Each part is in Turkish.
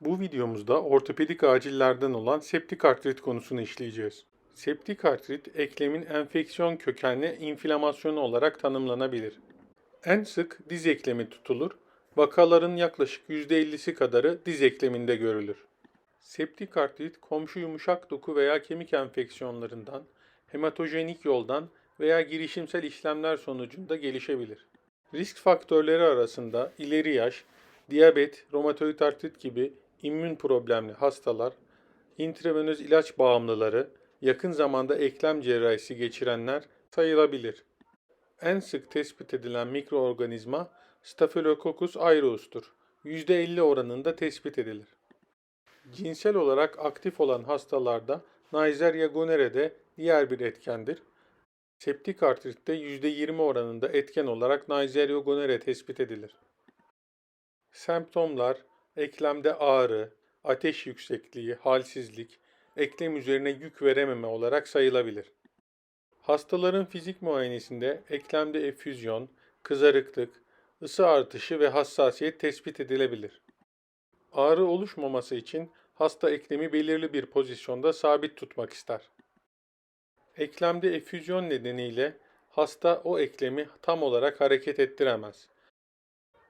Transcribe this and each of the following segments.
Bu videomuzda ortopedik acillerden olan septik artrit konusunu işleyeceğiz. Septik artrit, eklemin enfeksiyon kökenli inflamasyonu olarak tanımlanabilir. En sık diz eklemi tutulur. Vakaların yaklaşık %50'si kadarı diz ekleminde görülür. Septik artrit, komşu yumuşak doku veya kemik enfeksiyonlarından, hematojenik yoldan veya girişimsel işlemler sonucunda gelişebilir. Risk faktörleri arasında ileri yaş, diyabet, romatoid artrit gibi immün problemli hastalar, intravenöz ilaç bağımlıları, yakın zamanda eklem cerrahisi geçirenler sayılabilir. En sık tespit edilen mikroorganizma Staphylococcus aureus'tur. %50 oranında tespit edilir. Cinsel olarak aktif olan hastalarda Neisseria gonorrhoeae de diğer bir etkendir. Septik artritte %20 oranında etken olarak Neisseria gonorrhoeae tespit edilir. Semptomlar eklemde ağrı, ateş yüksekliği, halsizlik, eklem üzerine yük verememe olarak sayılabilir. Hastaların fizik muayenesinde eklemde efüzyon, kızarıklık, ısı artışı ve hassasiyet tespit edilebilir. Ağrı oluşmaması için hasta eklemi belirli bir pozisyonda sabit tutmak ister. Eklemde efüzyon nedeniyle hasta o eklemi tam olarak hareket ettiremez.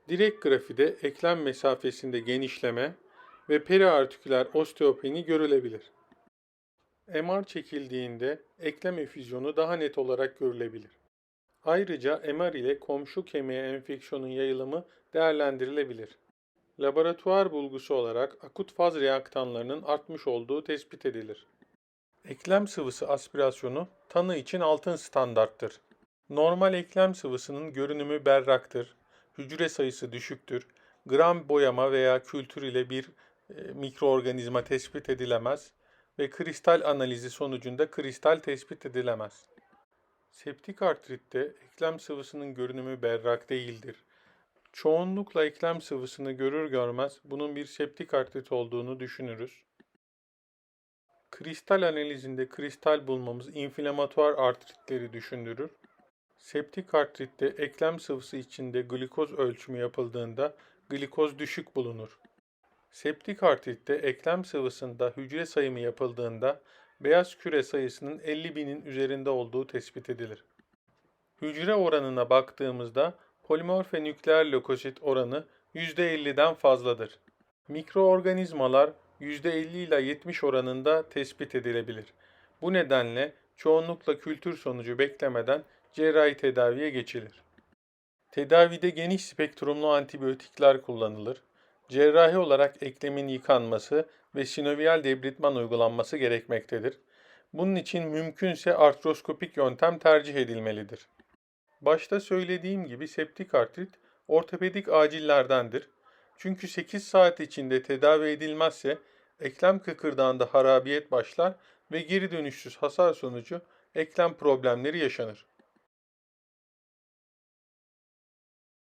Direkt grafide eklem mesafesinde genişleme ve periartiküler osteopeni görülebilir. MR çekildiğinde eklem efüzyonu daha net olarak görülebilir. Ayrıca MR ile komşu kemiğe enfeksiyonun yayılımı değerlendirilebilir. Laboratuvar bulgusu olarak akut faz reaktanlarının artmış olduğu tespit edilir. Eklem sıvısı aspirasyonu tanı için altın standarttır. Normal eklem sıvısının görünümü berraktır, hücre sayısı düşüktür, gram boyama veya kültür ile bir e, mikroorganizma tespit edilemez ve kristal analizi sonucunda kristal tespit edilemez. Septik artritte eklem sıvısının görünümü berrak değildir. Çoğunlukla eklem sıvısını görür görmez bunun bir septik artrit olduğunu düşünürüz. Kristal analizinde kristal bulmamız inflamatuar artritleri düşündürür. Septik artritte eklem sıvısı içinde glikoz ölçümü yapıldığında glikoz düşük bulunur. Septik artritte eklem sıvısında hücre sayımı yapıldığında beyaz küre sayısının 50 binin üzerinde olduğu tespit edilir. Hücre oranına baktığımızda polimorfe nükleer lökosit oranı %50'den fazladır. Mikroorganizmalar %50 ile 70 oranında tespit edilebilir. Bu nedenle çoğunlukla kültür sonucu beklemeden cerrahi tedaviye geçilir. Tedavide geniş spektrumlu antibiyotikler kullanılır. Cerrahi olarak eklemin yıkanması ve sinovial debritman uygulanması gerekmektedir. Bunun için mümkünse artroskopik yöntem tercih edilmelidir. Başta söylediğim gibi septik artrit ortopedik acillerdendir. Çünkü 8 saat içinde tedavi edilmezse eklem kıkırdağında harabiyet başlar ve geri dönüşsüz hasar sonucu eklem problemleri yaşanır.